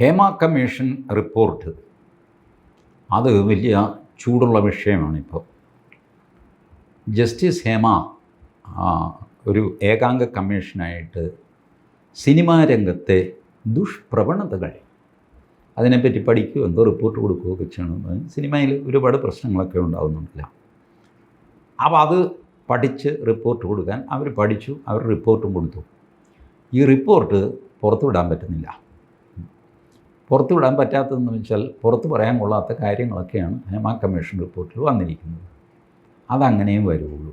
Hema commission report. അത് വലിയ ചൂടുള്ള വിഷയമാണ് ഇപ്പോൾ ജസ്റ്റിസ് ഹേമ ഒരു ഏകാംഗ കമ്മീഷനായിട്ട് സിനിമാ രംഗത്തെ ദുഷ്പ്രവണതകൾ അതിനെപ്പറ്റി പഠിക്കുകയോ എന്തോ റിപ്പോർട്ട് കൊടുക്കുകയോ ഒക്കെ ചെയ്യണം സിനിമയിൽ ഒരുപാട് പ്രശ്നങ്ങളൊക്കെ ഉണ്ടാകുന്നുണ്ടല്ല അപ്പോൾ അത് പഠിച്ച് റിപ്പോർട്ട് കൊടുക്കാൻ അവർ പഠിച്ചു അവർ റിപ്പോർട്ടും കൊടുത്തു. ഈ റിപ്പോർട്ട് പുറത്തുവിടാൻ പറ്റുന്നില്ല. പുറത്തു വിടാൻ പറ്റാത്തതെന്ന് വെച്ചാൽ പുറത്ത് പറയാൻ കൊള്ളാത്ത കാര്യങ്ങളൊക്കെയാണ് ഹേമ കമ്മീഷൻ റിപ്പോർട്ടിൽ വന്നിരിക്കുന്നത്. അതങ്ങനെയും വരുള്ളൂ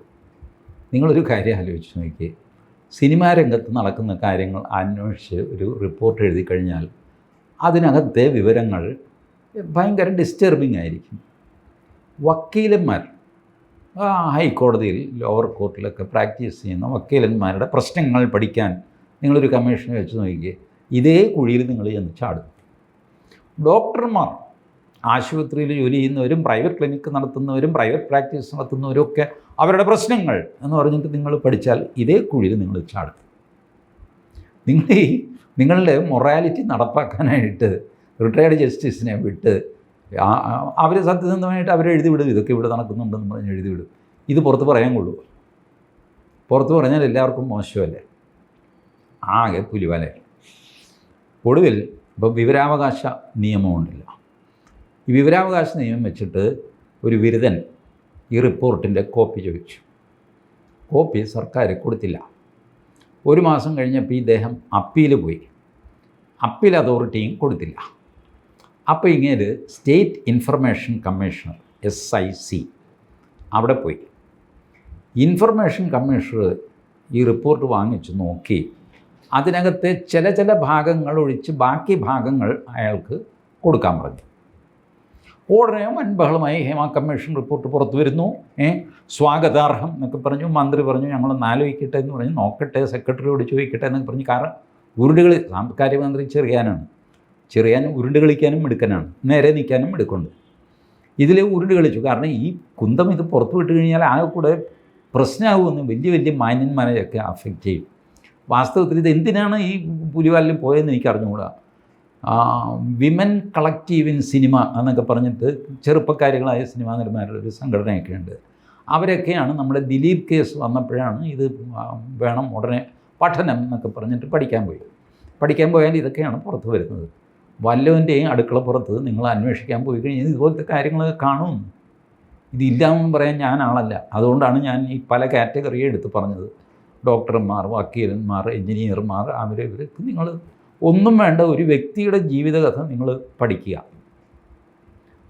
നിങ്ങളൊരു കാര്യം ആലോചിച്ച് നോക്കിയേ. സിനിമാ രംഗത്ത് നടക്കുന്ന കാര്യങ്ങൾ അന്വേഷിച്ച് ഒരു റിപ്പോർട്ട് എഴുതി കഴിഞ്ഞാൽ അതിനകത്തെ വിവരങ്ങൾ ഭയങ്കര ഡിസ്റ്റർബിംഗ് ആയിരിക്കും. വക്കീലന്മാർ ഹൈക്കോടതിയിൽ ലോവർ കോർട്ടിലൊക്കെ പ്രാക്ടീസ് ചെയ്യുന്ന വക്കീലന്മാരുടെ പ്രശ്നങ്ങൾ പഠിക്കാൻ നിങ്ങളൊരു കമ്മീഷനെ വെച്ച് നോക്കിയേ. ഇതേ കുഴിയിൽ നിങ്ങൾ ചെന്ന് ചാടും. ഡോക്ടർമാർ ആശുപത്രിയിൽ ജോലി ചെയ്യുന്നവരും പ്രൈവറ്റ് ക്ലിനിക്ക് നടത്തുന്നവരും പ്രൈവറ്റ് പ്രാക്ടീസ് നടത്തുന്നവരും ഒക്കെ അവരുടെ പ്രശ്നങ്ങൾ എന്ന് പറഞ്ഞിട്ട് നിങ്ങൾ പഠിച്ചാൽ ഇതേ കുഴിയിൽ നിങ്ങൾ ചാടും നിങ്ങൾ ഈ നിങ്ങളുടെ മൊറാലിറ്റി നടപ്പാക്കാനായിട്ട് റിട്ടയർഡ് ജസ്റ്റിസിനെ വിട്ട് അവർ സത്യസന്ധമായിട്ട് അവരെ എഴുതി വിടും ഇതൊക്കെ ഇവിടെ നടക്കുന്നുണ്ടെന്ന് പറഞ്ഞ് എഴുതി വിടും. ഇത് പുറത്ത് പറയാൻ കൊള്ളൂ പുറത്ത് പറഞ്ഞാൽ എല്ലാവർക്കും മോശമല്ലേ? ആകെ പുലിവാലേ ഒടുവിൽ ഇപ്പോൾ വിവരാവകാശ നിയമമുണ്ടല്ലോ. ഈ വിവരാവകാശ നിയമം വെച്ചിട്ട് ഒരു ബിരുദൻ ഈ റിപ്പോർട്ടിന്റെ കോപ്പി ചോദിച്ചു. കോപ്പി സർക്കാർ കൊടുത്തില്ല. ഒരു മാസം കഴിഞ്ഞപ്പോൾ ഇദ്ദേഹം അപ്പീൽ പോയി. അപ്പീൽ അതോറിറ്റിയും കൊടുത്തില്ല. അപ്പോൾ ഇങ്ങനെ state information commissioner S I C അവിടെ പോയി. ഇൻഫർമേഷൻ കമ്മീഷണർ ഈ റിപ്പോർട്ട് വാങ്ങിച്ച് നോക്കി. അതിനകത്തെ ചില ചില ഭാഗങ്ങൾ ഒഴിച്ച് ബാക്കി ഭാഗങ്ങൾ അയാൾക്ക് കൊടുക്കാൻ പറഞ്ഞു. ഉടനെ വൻബഹളമായി ഹേമ കമ്മീഷൻ റിപ്പോർട്ട് പുറത്തു വരുന്നു. ഏ സ്വാഗതാർഹം എന്നൊക്കെ പറഞ്ഞു. മന്ത്രി പറഞ്ഞു ഞങ്ങളൊന്ന് ആലോചിക്കട്ടെ എന്ന് പറഞ്ഞു. നോക്കട്ടെ സെക്രട്ടറിയോട് ചോദിക്കട്ടെ എന്നൊക്കെ പറഞ്ഞു. കാരണം ഉരുണ്ടുകളി സാംസ്കാരിക മന്ത്രി ചെറിയാനാണ്. ചെറിയാൻ ഉരുണ്ട് കളിക്കാനും മിടുക്കനാണ്. നേരെ നിൽക്കാനും മിടുക്കുണ്ട്. ഇതിൽ ഉരുണ്ട് കളിച്ചു. കാരണം ഈ കുന്തം ഇത് പുറത്തു വിട്ട് കഴിഞ്ഞാൽ ആകെ കൂടെ പ്രശ്നമാകുമെന്ന് വലിയ വലിയ മാന്യന്മാരെയൊക്കെ അഫക്റ്റ് ചെയ്യും. വാസ്തവത്തിൽ ഇത് എന്തിനാണ് ഈ പുലിവാലിൽ പോയതെന്ന് എനിക്ക് അറിഞ്ഞുകൂടാ വിമൻ കളക്റ്റീവ് ഇൻ സിനിമ എന്നൊക്കെ പറഞ്ഞിട്ട് ചെറുപ്പക്കാരികളായ സിനിമാ നിർമ്മാരുടെ ഒരു സംഘടനയൊക്കെ ഉണ്ട് അവരൊക്കെയാണ് നമ്മുടെ ദിലീപ് കേസ് വന്നപ്പോഴാണ് ഇത് വേണം ഉടനെ പഠനം എന്നൊക്കെ പറഞ്ഞിട്ട് പഠിക്കാൻ പോയി പഠിക്കാൻ പോയാൽ ഇതൊക്കെയാണ് പുറത്ത് വരുന്നത്. വല്ലവന്റെയും അടുക്കള പുറത്ത് നിങ്ങൾ അന്വേഷിക്കാൻ പോയി കഴിഞ്ഞാൽ ഇതുപോലത്തെ കാര്യങ്ങൾ കാണും. ഇതില്ലാമെന്ന് പറയാൻ ഞാൻ ആളല്ല. അതുകൊണ്ടാണ് ഞാൻ ഈ പല കാറ്റഗറിയെ എടുത്ത് പറഞ്ഞത്. ഡോക്ടർമാർ വക്കീലന്മാർ എഞ്ചിനീയർമാർ അവർ ഇവർക്ക് നിങ്ങൾ ഒന്നും വേണ്ട ഒരു വ്യക്തിയുടെ ജീവിതകഥ നിങ്ങൾ പഠിക്കുക.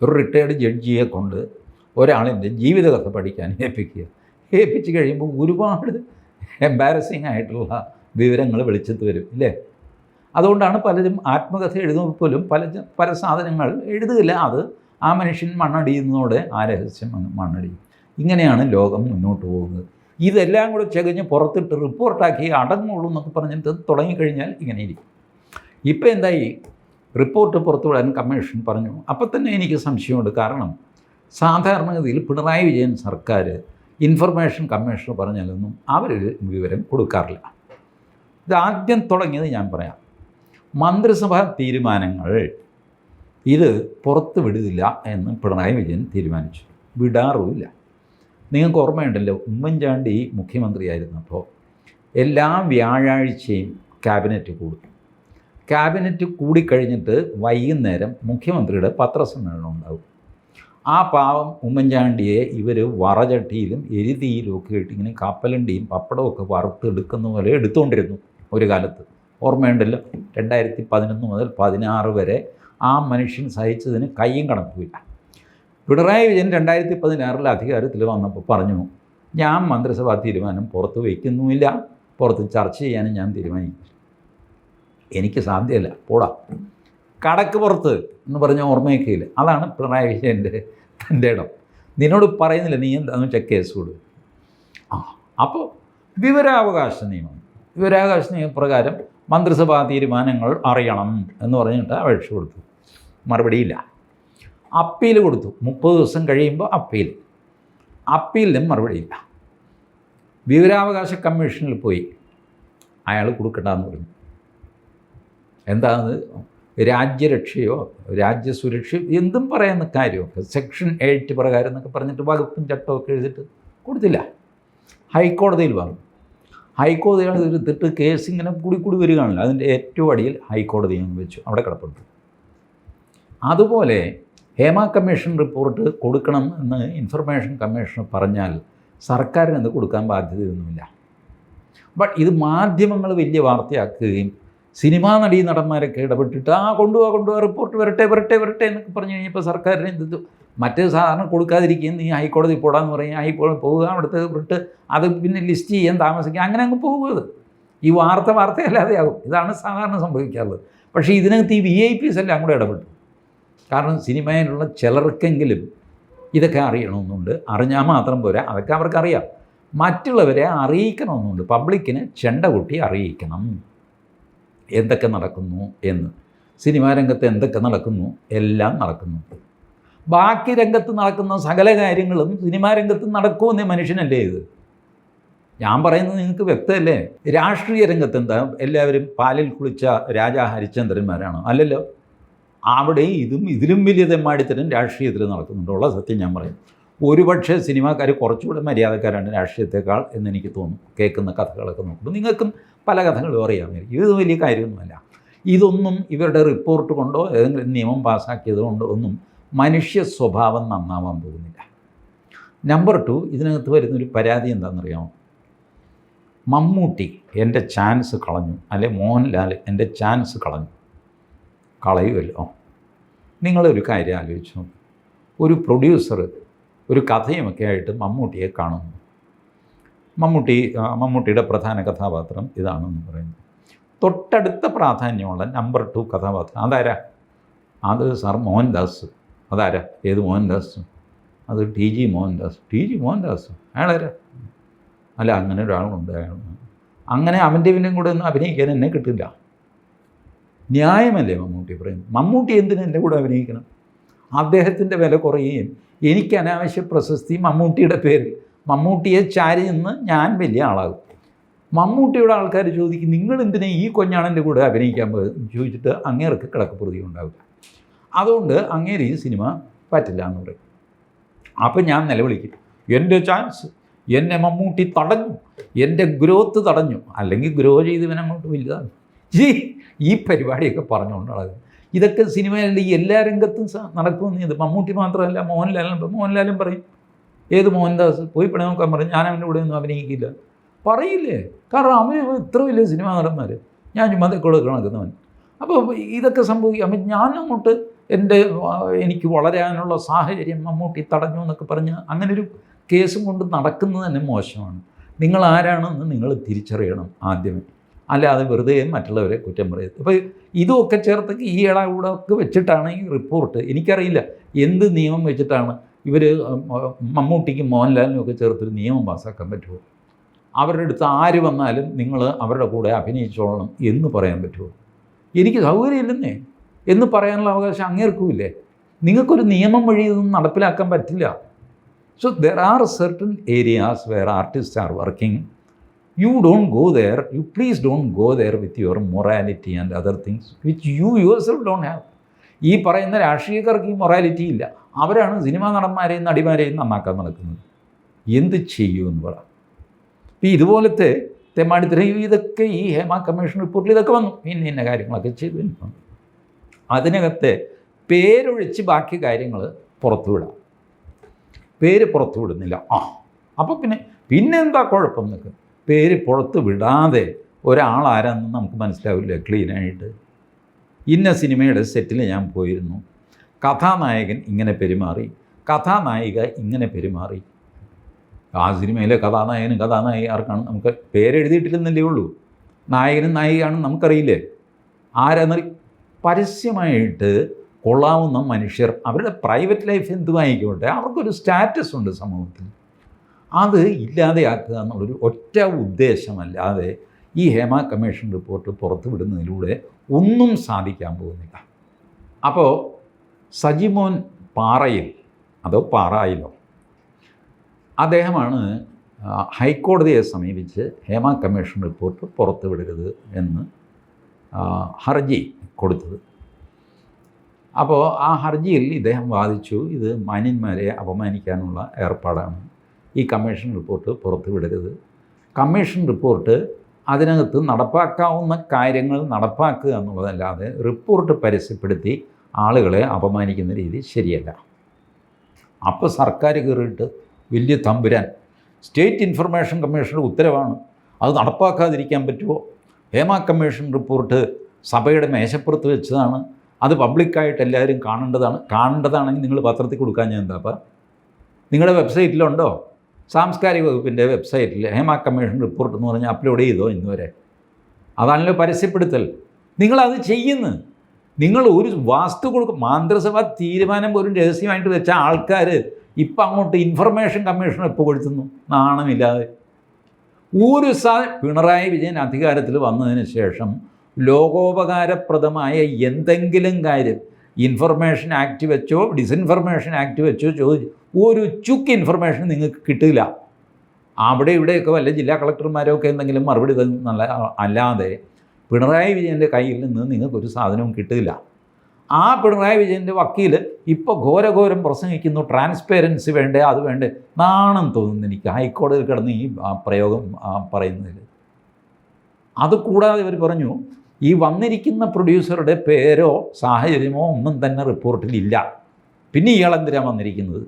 ഒരു റിട്ടയർഡ് ജഡ്ജിയെ കൊണ്ട് ഒരാളിന്റെ ജീവിതകഥ പഠിക്കാൻ ഏൽപ്പിക്കുക. ഏൽപ്പിച്ച് കഴിയുമ്പോൾ ഒരുപാട് എംബാരസിങ് ആയിട്ടുള്ള വിവരങ്ങൾ വെളിച്ചത്ത് വരും ഇല്ലേ? അതുകൊണ്ടാണ് പലരും ആത്മകഥ എഴുതുമ്പോൾ പോലും പല പല സാധനങ്ങൾ എഴുതുകയില്ല. അത് ആ മനുഷ്യൻ മണ്ണടിയുന്നതോടെ ആ രഹസ്യം മണ്ണടിയും. ഇങ്ങനെയാണ് ലോകം മുന്നോട്ട് പോകുന്നത്. ഇതെല്ലാം കൂടെ ചകഞ്ഞ് പുറത്തിട്ട് റിപ്പോർട്ടാക്കി അടങ്ങുള്ളൂ എന്നൊക്കെ പറഞ്ഞിട്ട് തുടങ്ങിക്കഴിഞ്ഞാൽ ഇങ്ങനെ ഇരിക്കും. ഇപ്പം എന്തായി? റിപ്പോർട്ട് പുറത്തുവിടാൻ കമ്മീഷൻ പറഞ്ഞു. അപ്പം തന്നെ എനിക്ക് സംശയമുണ്ട്. കാരണം സാധാരണഗതിയിൽ പിണറായി വിജയൻ സർക്കാർ ഇൻഫർമേഷൻ കമ്മീഷണർ പറഞ്ഞാലൊന്നും അവർ വിവരം കൊടുക്കാറില്ല. ഇതാദ്യം തുടങ്ങിയത് ഞാൻ പറയാം. മന്ത്രിസഭാ തീരുമാനങ്ങൾ ഇത് പുറത്ത് വിടുന്നില്ല എന്ന് പിണറായി വിജയൻ തീരുമാനിച്ചു. വിടാറുമില്ല. നിങ്ങൾക്ക് ഓർമ്മയുണ്ടല്ലോ ഉമ്മൻചാണ്ടി മുഖ്യമന്ത്രിയായിരുന്നപ്പോൾ എല്ലാ വ്യാഴാഴ്ചയും ക്യാബിനറ്റ് കൂടും. ക്യാബിനറ്റ് കൂടിക്കഴിഞ്ഞിട്ട് വൈകുന്നേരം മുഖ്യമന്ത്രിയുടെ പത്രസമ്മേളനം ഉണ്ടാകും ആ പാവം ഉമ്മൻചാണ്ടിയെ ഇവർ വറചട്ടിയിലും എരുതിയിലും ഒക്കെ ഇട്ട് ഇങ്ങനെ കപ്പലണ്ടിയും പപ്പടമൊക്കെ വറുത്തെടുക്കുന്ന പോലെ എടുത്തുകൊണ്ടിരുന്നു ഒരു കാലത്ത്. ഓർമ്മയുണ്ടല്ലോ രണ്ടായിരത്തി പതിനൊന്ന് മുതൽ പതിനാറ് വരെ ആ മനുഷ്യൻ സഹിച്ചതിന് കയ്യും കണക്കുമില്ല പിണറായി വിജയൻ രണ്ടായിരത്തി പതിനാറിൽ അധികാരത്തിൽ വന്നപ്പോൾ പറഞ്ഞു ഞാൻ മന്ത്രിസഭാ തീരുമാനം പുറത്ത് വയ്ക്കുന്നുമില്ല. പുറത്ത് ചർച്ച ചെയ്യാനും ഞാൻ തീരുമാനിക്കും എനിക്ക് സാധ്യമല്ല പോടാ. കടക്ക് പുറത്ത് എന്ന് പറഞ്ഞ ഓർമ്മയൊക്കെയില്ല അതാണ് പിണറായി വിജയന്റെ തന്റെ ഇടം. നിന്നോട് പറയുന്നില്ല നീ എന്താണെന്ന് വെച്ചാൽ കേസ് കൊടു ആ അപ്പോൾ വിവരാവകാശ നിയമം. വിവരാവകാശ നിയമപ്രകാരം മന്ത്രിസഭാ തീരുമാനങ്ങൾ അറിയണം എന്ന് പറഞ്ഞിട്ട് അപേക്ഷ കൊടുത്തു. മറുപടിയില്ല. അപ്പീൽ കൊടുത്തു. മുപ്പത് ദിവസം കഴിയുമ്പോൾ അപ്പീൽ അപ്പീലിനും മറുപടിയില്ല വിവരാവകാശ കമ്മീഷനിൽ പോയി അയാൾ കൊടുക്കണ്ടെന്ന് പറഞ്ഞു. എന്താണ് രാജ്യരക്ഷയോ രാജ്യസുരക്ഷയോ എന്തും പറയുന്ന കാര്യമൊക്കെ. സെക്ഷൻ എയ്റ്റ് പ്രകാരം എന്നൊക്കെ പറഞ്ഞിട്ട് വകുപ്പും ചട്ടമൊക്കെ എഴുതിയിട്ട് കൊടുത്തില്ല. ഹൈക്കോടതിയിൽ വന്നു. ഹൈക്കോടതിയാണ് എടുത്തിട്ട് കേസ് ഇങ്ങനെ കൂടി കൂടി വരികയാണല്ലോ. അതിന്റെ ഏറ്റവും അടിയിൽ ഹൈക്കോടതി വെച്ചു. അവിടെ കിടപ്പുണ്ട്. അതുപോലെ ഹേമ കമ്മീഷൻ റിപ്പോർട്ട് കൊടുക്കണം എന്ന് ഇൻഫർമേഷൻ കമ്മീഷൻ പറഞ്ഞാൽ സർക്കാരിന് അത് കൊടുക്കാൻ ബാധ്യതയൊന്നുമില്ല. ബട്ട് ഇത് മാധ്യമങ്ങൾ വലിയ വാർത്തയാക്കുകയും സിനിമാ നടീ നടന്മാരൊക്കെ ഇടപെട്ടിട്ട് ആ കൊണ്ടുപോകാ കൊണ്ടുപോകാ റിപ്പോർട്ട് വരട്ടെ വരട്ടെ വരട്ടെ എന്നൊക്കെ പറഞ്ഞു കഴിഞ്ഞപ്പോൾ സർക്കാരിന് എന്ത് മറ്റേ സാധാരണ കൊടുക്കാതിരിക്കുകയും നീ ഹൈക്കോടതി പോടാന്ന് പറയും ഹൈക്കോടതി പോവുക അവിടുത്തെ വിട്ട് അത് പിന്നെ ലിസ്റ്റ് ചെയ്യാൻ താമസിക്കുക അങ്ങനെ അങ്ങ് പോകുക അത്. ഈ വാർത്ത വാർത്തയല്ലാതെയാകും. ഇതാണ് സാധാരണ സംഭവിക്കാറുള്ളത്. പക്ഷേ ഇതിനകത്ത് ഈ വി ഐ പീസ് എല്ലാം കൂടെ ഇടപെട്ടു. കാരണം സിനിമയിലുള്ള ചിലർക്കെങ്കിലും ഇതൊക്കെ അറിയണമെന്നുണ്ട്. അറിഞ്ഞാൽ മാത്രം പോരാ. അതൊക്കെ അവർക്കറിയാം. മറ്റുള്ളവരെ അറിയിക്കണമെന്നുണ്ട്. പബ്ലിക്കിന് ചെണ്ട കൊട്ടി അറിയിക്കണം. എന്തൊക്കെ നടക്കുന്നു എന്ന്. സിനിമാ രംഗത്ത് എന്തൊക്കെ നടക്കുന്നു? എല്ലാം നടക്കുന്നുണ്ട്. ബാക്കി രംഗത്ത് നടക്കുന്ന സകല കാര്യങ്ങളും സിനിമാ രംഗത്ത് നടക്കുമെന്ന് മനുഷ്യനല്ലേ ഇത്? ഞാൻ പറയുന്നത് നിങ്ങൾക്ക് വ്യക്തമല്ലേ? രാഷ്ട്രീയ രംഗത്ത് എന്താ? എല്ലാവരും പാലിൽ കുളിച്ച രാജാ ഹരിചന്ദ്രന്മാരാണ് അല്ലല്ലോ. അവിടെ ഇതും ഇതിലും വലിയ തെമ്മാടിത്തരം രാഷ്ട്രീയത്തിൽ നടക്കുന്നുണ്ടുള്ള സത്യം ഞാൻ പറയും. ഒരുപക്ഷെ സിനിമാക്കാർ കുറച്ചുകൂടെ മര്യാദക്കാരാണ് രാഷ്ട്രീയത്തെക്കാൾ എന്നെനിക്ക് തോന്നും. കേൾക്കുന്ന കഥകളൊക്കെ നോക്കുമ്പോൾ നിങ്ങൾക്കും പല കഥകളും അറിയാമായിരിക്കും. ഇത് വലിയ കാര്യമൊന്നുമല്ല. ഇതൊന്നും ഇവരുടെ റിപ്പോർട്ട് കൊണ്ടോ ഏതെങ്കിലും നിയമം പാസ്സാക്കിയത് കൊണ്ടോ ഒന്നും മനുഷ്യ സ്വഭാവം നന്നാവാൻ പോകുന്നില്ല. നമ്പർ ടു ഇതിനകത്ത് വരുന്നൊരു പരാതി എന്താണെന്നറിയാമോ? മമ്മൂട്ടി എന്റെ ചാൻസ് കളഞ്ഞു. അല്ലെ മോഹൻലാൽ എന്റെ ചാൻസ് കളഞ്ഞു. കളയുമല്ലോ നിങ്ങളൊരു കാര്യം ആലോചിച്ചു ഒരു പ്രൊഡ്യൂസർ ഒരു കഥയുമൊക്കെ ആയിട്ട് മമ്മൂട്ടിയെ കാണുന്നു. മമ്മൂട്ടി മമ്മൂട്ടിയുടെ പ്രധാന കഥാപാത്രം ഇതാണെന്ന് പറയുന്നു. തൊട്ടടുത്ത പ്രാധാന്യമുള്ള നമ്പർ ടു കഥാപാത്രം അതാരാ? അത് സാർ മോഹൻദാസ്. അതാരാ? ഏത് മോഹൻദാസ്? അത് T G Mohandas. T G Mohandas? അയാളാരാ? അല്ല അങ്ങനെ ഒരാളുണ്ട് അയാൾ. അങ്ങനെ അവന്റെ ഇവനും കൂടെ ഒന്നും അഭിനയിക്കാൻ എന്നെ കിട്ടില്ല. ന്യായമല്ലേ മമ്മൂട്ടി പറയുന്നത്? മമ്മൂട്ടി എന്തിനു എന്റെ കൂടെ അഭിനയിക്കണം? അദ്ദേഹത്തിന്റെ വില കുറയുകയും എനിക്ക് അനാവശ്യ പ്രശസ്തി മമ്മൂട്ടിയുടെ പേരിൽ. മമ്മൂട്ടിയെ ചാരി നിന്ന് ഞാൻ വലിയ ആളാകും. മമ്മൂട്ടിയുടെ ആൾക്കാർ ചോദിക്കും നിങ്ങൾ എന്തിനാ ഈ കൊഞ്ഞാണന്റെ കൂടെ അഭിനയിക്കാൻ ചോദിച്ചിട്ട് അങ്ങേർക്ക് കിടക്കപ്രതി ഉണ്ടാവില്ല. അതുകൊണ്ട് അങ്ങേര് ഈ സിനിമ പറ്റില്ല എന്ന് പറയും. അപ്പം ഞാൻ നിലവിളിക്കും. എന്റെ ചാൻസ്. എന്നെ മമ്മൂട്ടി തടഞ്ഞു. എന്റെ ഗ്രോത്ത് തടഞ്ഞു. അല്ലെങ്കിൽ ഗ്രോ ചെയ്തവനങ്ങോട്ട് വലുതാണ് ഈ ഈ പരിപാടിയൊക്കെ പറഞ്ഞുകൊണ്ടുള്ളത് ഇതൊക്കെ സിനിമയിൽ ഈ എല്ലാ രംഗത്തും നടക്കുമെന്ന് ഇത് മമ്മൂട്ടി മാത്രമല്ല മോഹൻലാലും മോഹൻലാലും പറയും. ഏത് മോഹൻദാസ്? പോയി പണി നോക്കാൻ പറയും. ഞാൻ അവന്റെ കൂടെ ഒന്നും അഭിനയിക്കില്ല. പറയില്ലേ? കാരണം അമ്മ ഇത്ര വലിയ സിനിമ നടന്മാർ ഞാൻ ചുമ്മാ കണക്കുന്നവൻ അപ്പോൾ ഇതൊക്കെ സംഭവിക്കും. അപ്പം ഞാൻ അങ്ങോട്ട് എന്റെ എനിക്ക് വളരാനുള്ള സാഹചര്യം മമ്മൂട്ടി തടഞ്ഞു എന്നൊക്കെ പറഞ്ഞ് അങ്ങനൊരു കേസും കൊണ്ട് നടക്കുന്നത് തന്നെ മോശമാണ്. നിങ്ങൾ ആരാണെന്ന് നിങ്ങൾ തിരിച്ചറിയണം ആദ്യമേ. അല്ലാതെ വെറുതെ മറ്റുള്ളവരെ കുറ്റം പറയരുത്. അപ്പോൾ ഇതുമൊക്കെ ചേർത്ത് ഈ ഇടകൂടെ ഒക്കെ വെച്ചിട്ടാണ് ഈ റിപ്പോർട്ട് എനിക്കറിയില്ല എന്ത് നിയമം വെച്ചിട്ടാണ് ഇവർ മമ്മൂട്ടിക്കും മോഹൻലാലിനും ഒക്കെ ചേർത്തൊരു നിയമം പാസ്സാക്കാൻ പറ്റുമോ അവരുടെ അടുത്ത് ആര് വന്നാലും നിങ്ങൾ അവരുടെ കൂടെ അഭിനയിച്ചോളണം എന്ന് പറയാൻ പറ്റുമോ എനിക്ക് സൗകര്യമില്ലെന്നേ. എന്ന് പറയാനുള്ള അവകാശം അങ്ങേർക്കുമില്ലേ? നിങ്ങൾക്കൊരു നിയമം വഴി ഇതൊന്നും നടപ്പിലാക്കാൻ പറ്റില്ല. So there are certain areas where artist are working don't go there you please don't go there with your morality and other things which you yourself don't have ഈ പറയുന്ന രാഷ്ട്രീയക്കാർക്ക് ഈ മൊറാലിറ്റി ഇല്ല. അവരാണ് സിനിമാ നടന്മാരെയും നടിമാരെയും നന്നാക്കാൻ നടക്കുന്നത്. എന്ത് ചെയ്യൂ എന്ന് പറ. ഇപ്പം ഇതുപോലത്തെ തെമ്മാടിത്തരം ഇതൊക്കെ ഈ ഹേമ കമ്മീഷൻ റിപ്പോർട്ടിൽ ഇതൊക്കെ വന്നു. ഇന്ന ഇന്ന കാര്യങ്ങളൊക്കെ ചെയ്തു. അതിനകത്തെ പേരൊഴിച്ച് ബാക്കി കാര്യങ്ങൾ പുറത്തുവിടാം പേര് പുറത്തു വിടുന്നില്ല. ആ. അപ്പോൾ പിന്നെ പിന്നെന്താ കുഴപ്പം എന്നൊക്കെ പേര് പുറത്ത് വിടാതെ ഒരാളാരാന്ന് നമുക്ക് മനസ്സിലാവില്ല ക്ലീനായിട്ട്. ഇന്ന സിനിമയുടെ സെറ്റിൽ ഞാൻ പോയിരുന്നു. കഥാനായകൻ ഇങ്ങനെ പെരുമാറി. കഥാനായിക ഇങ്ങനെ പെരുമാറി. ആ സിനിമയിലെ കഥാനായകനും കഥാനായിക ആർക്കാണ് നമുക്ക് പേരെഴുതിയിട്ടില്ലെന്നല്ലേ ഉള്ളൂ. നായകനും നായികയാണെന്ന് നമുക്കറിയില്ലേ? ആരാന്നറി പരസ്യമായിട്ട് കൊള്ളാവുന്ന മനുഷ്യർ അവരുടെ പ്രൈവറ്റ് ലൈഫ് എന്തുമായിക്കോട്ടെ അവർക്കൊരു സ്റ്റാറ്റസ് ഉണ്ട് സമൂഹത്തിൽ. അത് ഇല്ലാതെയാക്കുക എന്നുള്ളൊരു ഒറ്റ ഉദ്ദേശമല്ലാതെ ഈ ഹേമ കമ്മീഷൻ റിപ്പോർട്ട് പുറത്തുവിടുന്നതിലൂടെ ഒന്നും സാധിക്കാൻ പോകുന്നില്ല. അപ്പോൾ സജിമോൻ പാറയിൽ അതോ പാറായിലോ അദ്ദേഹമാണ് ഹൈക്കോടതിയെ സമീപിച്ച് ഹേമ കമ്മീഷൻ റിപ്പോർട്ട് പുറത്തുവിടരുത് എന്ന് ഹർജി കൊടുത്തത്. അപ്പോൾ ആ ഹർജിയിൽ ഇദ്ദേഹം വാദിച്ചു ഇത് മാന്യന്മാരെ അപമാനിക്കാനുള്ള ഏർപ്പാടാണ്. ഈ കമ്മീഷൻ റിപ്പോർട്ട് പുറത്തുവിടരുത് കമ്മീഷൻ റിപ്പോർട്ട് അതിനകത്ത് നടപ്പാക്കാവുന്ന കാര്യങ്ങൾ നടപ്പാക്കുക എന്നുള്ളതല്ലാതെ റിപ്പോർട്ട് പരസ്യപ്പെടുത്തി ആളുകളെ അപമാനിക്കുന്ന രീതി ശരിയല്ല. അപ്പോൾ സർക്കാർ കയറിയിട്ട് വലിയ തമ്പുരാൻ സ്റ്റേറ്റ് ഇൻഫർമേഷൻ കമ്മീഷന്റെ ഉത്തരവാണ്. അത് നടപ്പാക്കാതിരിക്കാൻ പറ്റുമോ ഹേമ കമ്മീഷൻ റിപ്പോർട്ട് സഭയുടെ മേശപ്പുറത്ത് വെച്ചതാണ്. അത് പബ്ലിക്കായിട്ട് എല്ലാവരും കാണേണ്ടതാണ്. കാണേണ്ടതാണെങ്കിൽ നിങ്ങൾ പത്രത്തിൽ കൊടുക്കാൻ ഞാൻ എന്താ അപ്പം? നിങ്ങളുടെ വെബ്സൈറ്റിലുണ്ടോ? സാംസ്കാരിക വകുപ്പിന്റെ വെബ്സൈറ്റിൽ ഹേമ കമ്മീഷൻ റിപ്പോർട്ട് എന്ന് പറഞ്ഞാൽ അപ്ലോഡ് ചെയ്തോ ഇന്ന് വരെ അതാണല്ലോ പരസ്യപ്പെടുത്തൽ. നിങ്ങളത് ചെയ്യുന്നു. നിങ്ങൾ ഒരു വാസ്തു കൊടുക്കും മാന്ത്രസഭ തീരുമാനം പോലും രഹസ്യമായിട്ട് വെച്ച ആൾക്കാർ ഇപ്പം അങ്ങോട്ട് ഇൻഫർമേഷൻ കമ്മീഷൻ എപ്പോൾ കൊടുത്തുന്നു. നാണമില്ലാതെ. ഒരു സാ പിണറായി വിജയൻ അധികാരത്തിൽ വന്നതിന് ശേഷം ലോകോപകാരപ്രദമായ എന്തെങ്കിലും കാര്യം ഇൻഫർമേഷൻ ആക്ട് വെച്ചോ ഡിസിൻഫർമേഷൻ ആക്ട് വെച്ചോ ചോദിച്ചു ഒരു ചുക്ക് ഇൻഫർമേഷൻ നിങ്ങൾക്ക് കിട്ടില്ല. അവിടെ ഇവിടെയൊക്കെ വല്ല ജില്ലാ കളക്ടർമാരൊക്കെ എന്തെങ്കിലും മറുപടി തന്നല്ല അല്ലാതെ പിണറായി വിജയന്റെ കയ്യിൽ നിന്ന് നിങ്ങൾക്കൊരു സാധനവും കിട്ടില്ല. ആ പിണറായി വിജയന്റെ വക്കീൽ ഇപ്പോൾ ഘോരഘോരം പ്രസംഗിക്കുന്നു ട്രാൻസ്പെറൻസി വേണ്ടേ അത് വേണ്ടേ നാണം തോന്നുന്നു എനിക്ക്. ഹൈക്കോടതിയിൽ കിടന്ന് ഈ പ്രയോഗം പറയുന്നതിൽ അതുകൂടാതെ ഇവർ പറഞ്ഞു ഈ വന്നിരിക്കുന്ന പ്രൊഡ്യൂസറുടെ പേരോ സാഹചര്യമോ ഒന്നും തന്നെ റിപ്പോർട്ടിലില്ല പിന്നെ ഇയാളെന്തിനാണ് വന്നിരിക്കുന്നത്?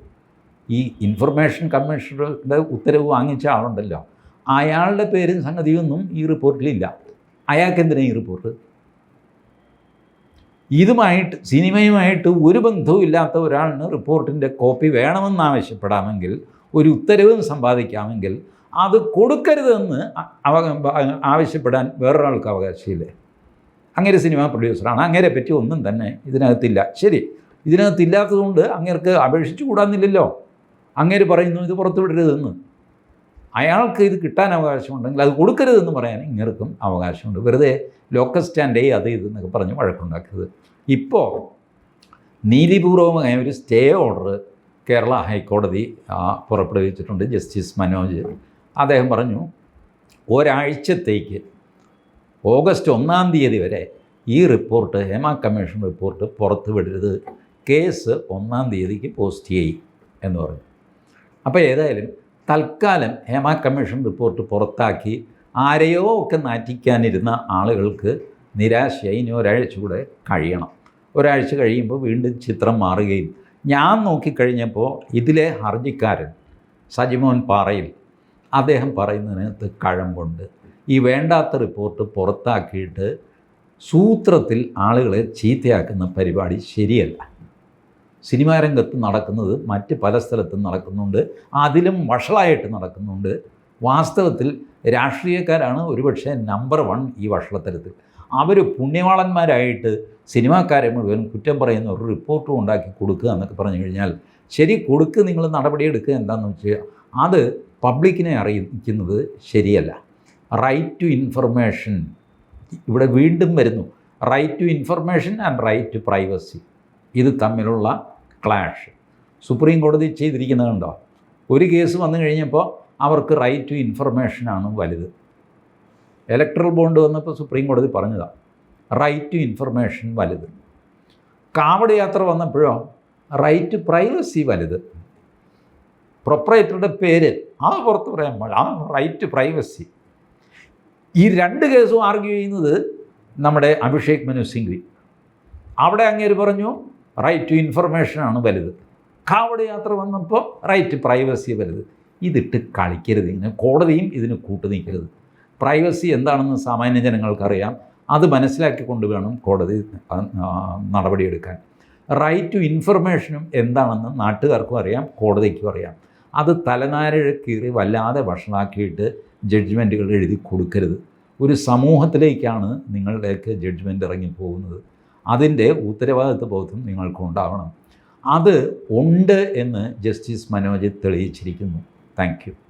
ഈ ഇൻഫർമേഷൻ കമ്മീഷണറുടെ ഉത്തരവ് വാങ്ങിച്ച ആളുണ്ടല്ലോ. അയാളുടെ പേരും സംഗതിയൊന്നും ഈ റിപ്പോർട്ടിലില്ല. അയാൾക്ക് എന്തിനാണ് ഈ റിപ്പോർട്ട്? ഇതുമായിട്ട് സിനിമയുമായിട്ട് ഒരു ബന്ധവും ഇല്ലാത്ത ഒരാളിന് റിപ്പോർട്ടിന്റെ കോപ്പി വേണമെന്നാവശ്യപ്പെടാമെങ്കിൽ ഒരു ഉത്തരവും സമ്പാദിക്കാമെങ്കിൽ അത് കൊടുക്കരുതെന്ന് ആവശ്യപ്പെടാൻ വേറൊരാൾക്ക് അവകാശമില്ലേ? അങ്ങനെ സിനിമ പ്രൊഡ്യൂസറാണ്. അങ്ങേരെ പറ്റി ഒന്നും തന്നെ ഇതിനകത്തില്ല. ശരി ഇതിനകത്തില്ലാത്തതുകൊണ്ട് അങ്ങേർക്ക് അപേക്ഷിച്ചു കൂടാന്നില്ലല്ലോ അങ്ങേര് പറയുന്നു ഇത് പുറത്തു വിടരുതെന്ന്. അയാൾക്ക് ഇത് കിട്ടാൻ അവകാശമുണ്ടെങ്കിൽ അത് കൊടുക്കരുതെന്ന് പറയാൻ ഇങ്ങർക്കും അവകാശമുണ്ട്. വെറുതെ ലോക്കൽ സ്റ്റാൻഡേ അത് ഇത് എന്നൊക്കെ പറഞ്ഞ് വഴക്കുണ്ടാക്കരുത്. ഇപ്പോൾ നീതിപൂർവമായ ഒരു സ്റ്റേ ഓർഡർ കേരള ഹൈക്കോടതി പുറപ്പെടുവിച്ചിട്ടുണ്ട്. ജസ്റ്റിസ് മനോജ് അദ്ദേഹം പറഞ്ഞു ഒരാഴ്ചത്തേക്ക് ഓഗസ്റ്റ് ഒന്നാം തീയതി വരെ ഈ റിപ്പോർട്ട് ഹേമ കമ്മീഷൻ റിപ്പോർട്ട് പുറത്തുവിടരുത് കേസ് ഒന്നാം തീയതിക്ക് പോസ്റ്റ് ചെയ്യും എന്ന് പറഞ്ഞു. അപ്പോൾ ഏതായാലും തൽക്കാലം ഹേമ കമ്മീഷൻ റിപ്പോർട്ട് പുറത്താക്കി ആരെയോ ഒക്കെ നാറ്റിക്കാനിരുന്ന ആളുകൾക്ക് നിരാശയായി ഇനി ഒരാഴ്ച കൂടെ കഴിയണം. ഒരാഴ്ച കഴിയുമ്പോൾ വീണ്ടും ചിത്രം മാറുകയും ഞാൻ നോക്കിക്കഴിഞ്ഞപ്പോൾ ഇതിലെ ഹർജിക്കാരൻ സജിമോൻ പാറയിൽ അദ്ദേഹം പറയുന്നതിനകത്ത് കഴമ്പുണ്ട്. ഈ വേണ്ടാത്ത റിപ്പോർട്ട് പുറത്താക്കിയിട്ട് സൂത്രത്തിൽ ആളുകളെ ചീത്തയാക്കുന്ന പരിപാടി ശരിയല്ല. സിനിമാ രംഗത്ത് നടക്കുന്നത് മറ്റ് പല സ്ഥലത്തും നടക്കുന്നുണ്ട്. അതിലും വഷളായിട്ട് നടക്കുന്നുണ്ട്. വാസ്തവത്തിൽ രാഷ്ട്രീയക്കാരാണ് ഒരുപക്ഷെ നമ്പർ വൺ ഈ വഷളത്തരത്തിൽ. അവർ പുണ്യവാളന്മാരായിട്ട് സിനിമാക്കാരെ മുഴുവൻ കുറ്റം പറയുന്ന ഒരു റിപ്പോർട്ടും ഉണ്ടാക്കി കൊടുക്കുക എന്നൊക്കെ പറഞ്ഞു കഴിഞ്ഞാൽ ശരി കൊടുക്ക് നിങ്ങൾ നടപടിയെടുക്കുക എന്താണെന്ന് വെച്ചാൽ അത് പബ്ലിക്കിനെ അറിയിക്കുന്നത് ശരിയല്ല. റൈറ്റ് ടു ഇൻഫർമേഷൻ ഇവിടെ വീണ്ടും വരുന്നു. Right to information and right to privacy ഇത് തമ്മിലുള്ള ക്ലാഷ്. സുപ്രീം കോടതി ചെയ്തിരിക്കുന്നത് കണ്ടോ? ഒരു കേസ് വന്നു കഴിഞ്ഞപ്പോൾ അവർക്ക് റൈറ്റ് ടു ഇൻഫർമേഷനാണ് വലുത്. ഇലക്ട്രൽ ബോണ്ട് വന്നപ്പോൾ സുപ്രീം കോടതി പറഞ്ഞതാണ് റൈറ്റ് ടു ഇൻഫർമേഷൻ വലുത്. കാവട് യാത്ര വന്നപ്പോഴോ റൈറ്റ് ടു പ്രൈവസി വലുത്. പ്രൊപ്പറേറ്ററുടെ പേര് ആ പുറത്ത് പറയാൻ പാടില്ല ആ റൈറ്റ് ടു പ്രൈവസി ഈ രണ്ട് കേസും ആർഗ്യൂ ചെയ്യുന്നത് നമ്മുടെ അഭിഷേക് മനു സിംഗ്വി. അവിടെ അങ്ങേര് പറഞ്ഞു റൈറ്റ് ടു ഇൻഫർമേഷനാണ് വലുത്. കാവട് യാത്ര വന്നപ്പോൾ റൈറ്റ് പ്രൈവസി വലുത്. ഇതിട്ട് കളിക്കരുത്. ഇങ്ങനെ കോടതിയും ഇതിന് കൂട്ടു നിൽക്കരുത്. പ്രൈവസി എന്താണെന്ന് സാമാന്യ ജനങ്ങൾക്കറിയാം. അത് മനസ്സിലാക്കിക്കൊണ്ട് വേണം കോടതി നടപടിയെടുക്കാൻ. റൈറ്റ് ടു ഇൻഫർമേഷനും എന്താണെന്ന് നാട്ടുകാർക്കും അറിയാം കോടതിക്കും അറിയാം. അത് തലനാരിഴ കീറി വല്ലാതെ വഷളാക്കിയിട്ട് ജഡ്ജ്മെന്റുകൾ എഴുതി കൊടുക്കരുത്. ഒരു സമൂഹത്തിലേക്കാണ് നിങ്ങളുടെയൊക്കെ ജഡ്ജ്മെന്റ് ഇറങ്ങി പോകുന്നത്. അതിന്റെ ഉത്തരവാദിത്വ ബോധം നിങ്ങൾക്കും ഉണ്ടാവണം അത് ഉണ്ട് എന്ന് ജസ്റ്റിസ് മനോജ് തെളിയിച്ചിരിക്കുന്നു. താങ്ക്